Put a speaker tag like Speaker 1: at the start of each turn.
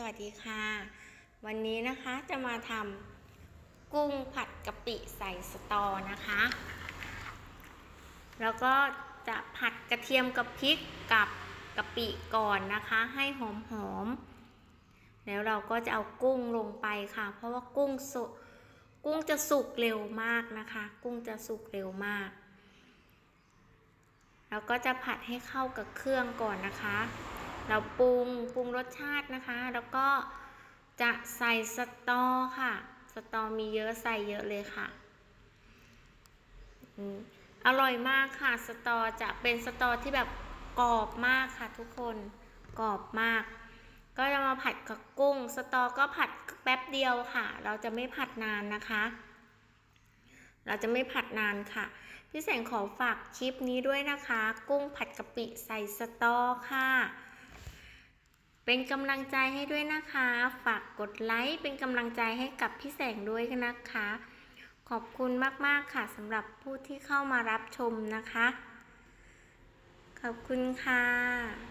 Speaker 1: สวัสดีค่ะ วันนี้นะคะจะมาทำกุ้งผัดกะปิใส่สตอนะคะ แล้วก็จะผัดกระเทียมกับพริกกับกะปิก่อนนะคะ ให้หอมๆแล้วเราก็จะเอากุ้งลงไปค่ะ เพราะว่ากุ้งสุกกุ้งจะสุกเร็วมากนะคะ กุ้งจะสุกเร็วมาก แล้วก็จะผัดให้เข้ากับเครื่องก่อนนะคะ เราปรุงปรุงรสชาตินะคะ แล้วก็จะใส่สตอค่ะ สตอมีเยอะใส่เยอะเลยค่ะอร่อยมากค่ะ สตอจะเป็นสตอที่แบบกรอบมากค่ะทุกคนกรอบมาก ก็จะมาผัดกับกุ้ง สตอก็ผัดแป๊บเดียวค่ะ เราจะไม่ผัดนานนะคะ เราจะไม่ผัดนานค่ะ พี่แสงขอฝากคลิปนี้ด้วยนะคะ กุ้งผัดกะปิใส่สตอค่ะ เป็นกำลังใจให้ด้วยนะคะ ฝากกดไลค์เป็นกำลังใจให้กับพี่แสงด้วยนะคะ ขอบคุณมากๆค่ะสำหรับผู้ที่เข้ามารับชมนะคะ ขอบคุณค่ะ